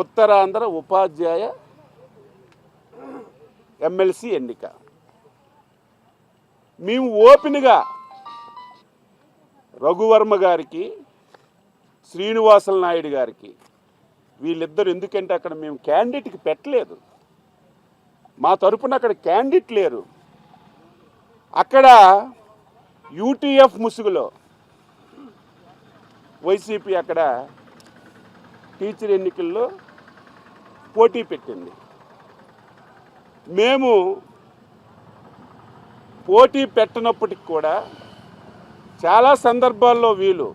ఉత్తరాంధ్ర ఉపాధ్యాయ MLC ఎన్నిక. మేము ఓపెన్గా రఘువర్మ గారికి శ్రీనివాసల నాయుడు గారికి వీళ్ళిద్దరు ఎందుకంటే అక్కడ మేము క్యాండిడేట్కి పెట్టలేదు. మా తరపున అక్కడ క్యాండిడేట్ లేరు. అక్కడ యూటీఎఫ్ ముసుగులో వైసీపీ అక్కడ టీచర్ ఎన్నికల్లో పోటీ పెట్టింది. మేము పోటీ పెట్టనప్పటికి కూడా చాలా సందర్భాల్లో వీలు.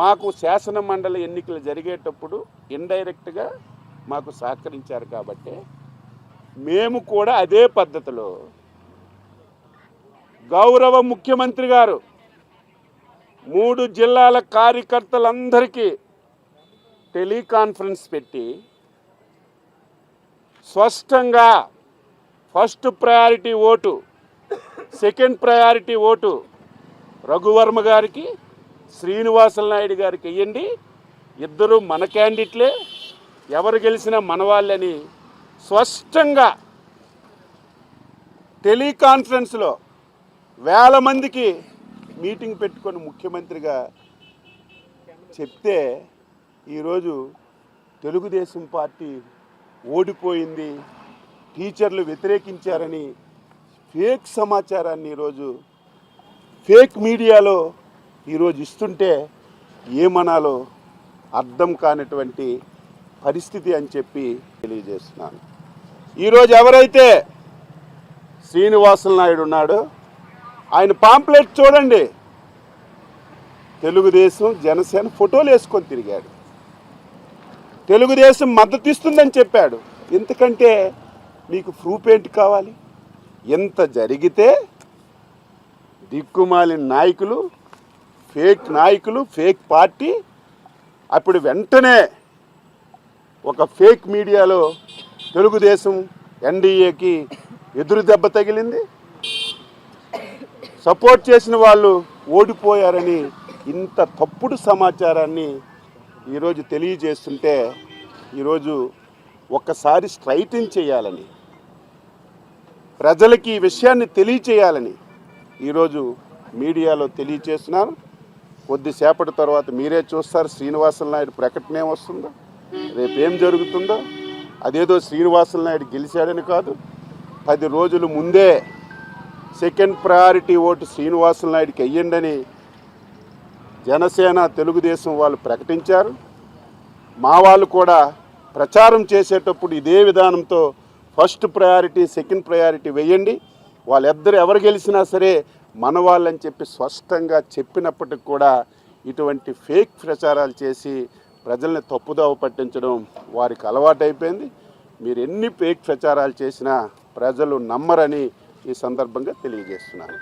మాకు శాసన మండలి ఎన్నికలు జరిగేటప్పుడు ఇండైరెక్ట్గా మాకు సహకరించారు కాబట్టి మేము కూడా అదే పద్ధతిలో గౌరవ ముఖ్యమంత్రి గారు మూడు జిల్లాల కార్యకర్తలందరికీ టెలికాన్ఫరెన్స్ పెట్టి స్పష్టంగా first priority vote second priority vote Raghuvarma గారికి శ్రీనివాసుల నాయుడు గారికి వెయ్యండి ఇద్దరు మన క్యాండిడేట్లే ఎవరు గెలిచినా మన వాళ్ళని స్పష్టంగా టెలికాన్ఫరెన్స్లో వేల మందికి మీటింగ్ పెట్టుకొని ముఖ్యమంత్రిగా చెప్తే ఈరోజు తెలుగుదేశం పార్టీ ఓడిపోయింది. టీచర్లు వ్యతిరేకించారని ఫేక్ సమాచారాన్ని ఈరోజు ఫేక్ మీడియాలో ఈరోజు ఇస్తుంటే ఏమనాలో అర్థం కానటువంటి పరిస్థితి అని చెప్పి తెలియజేస్తున్నాను. ఈరోజు ఎవరైతే శ్రీనివాసుల నాయుడు ఉన్నాడో ఆయన పాంప్లెట్ చూడండి. తెలుగుదేశం జనసేన ఫోటోలు వేసుకొని తిరిగాడు. తెలుగుదేశం మద్దతు ఇస్తుందని చెప్పాడు. ఎందుకంటే మీకు ప్రూఫ్ ఏంటి కావాలి? ఎంత జరిగితే దిక్కుమాలిన నాయకులు ఫేక్ నాయకులు ఫేక్ పార్టీ అప్పుడు వెంటనే ఒక ఫేక్ మీడియాలో తెలుగుదేశం ఎన్డీఏకి ఎదురు దెబ్బ తగిలింది. సపోర్ట్ చేసిన వాళ్ళు ఓడిపోయారని ఇంత తప్పుడు సమాచారాన్ని ఈరోజు తెలియజేస్తుంటే ఈరోజు ఒక్కసారి స్ట్రైటింగ్ చేయాలని ప్రజలకి ఈ విషయాన్ని తెలియచేయాలని ఈరోజు మీడియాలో తెలియచేస్తున్నాను కొద్దిసేపటి తర్వాత మీరే చూస్తారు శ్రీనివాసుల నాయుడు ప్రకటన ఏమొస్తుందో రేపు ఏం జరుగుతుందో. అదేదో శ్రీనివాసుల నాయుడు గెలిచాడని కాదు పది రోజుల ముందే సెకండ్ ప్రయారిటీ ఓటు శ్రీనివాసుల నాయుడికి వెయ్యండని జనసేన తెలుగుదేశం వాళ్ళు ప్రకటించారు. మా వాళ్ళు కూడా ప్రచారం చేసేటప్పుడు ఇదే విధానంతో ఫస్ట్ ప్రయారిటీ సెకండ్ ప్రయారిటీ వేయండి. వాళ్ళిద్దరు ఎవరు గెలిచినా సరే మన వాళ్ళని చెప్పి స్పష్టంగా చెప్పినప్పటికి కూడా ఇటువంటి ఫేక్ ప్రచారాలు చేసి ప్రజల్ని తప్పుదోవ పట్టించడం వారికి అలవాటైపోయింది. మీరు ఎన్ని ఫేక్ ప్రచారాలు చేసినా ప్రజలు నమ్మరని ఈ సందర్భంగా తెలియజేస్తున్నాను.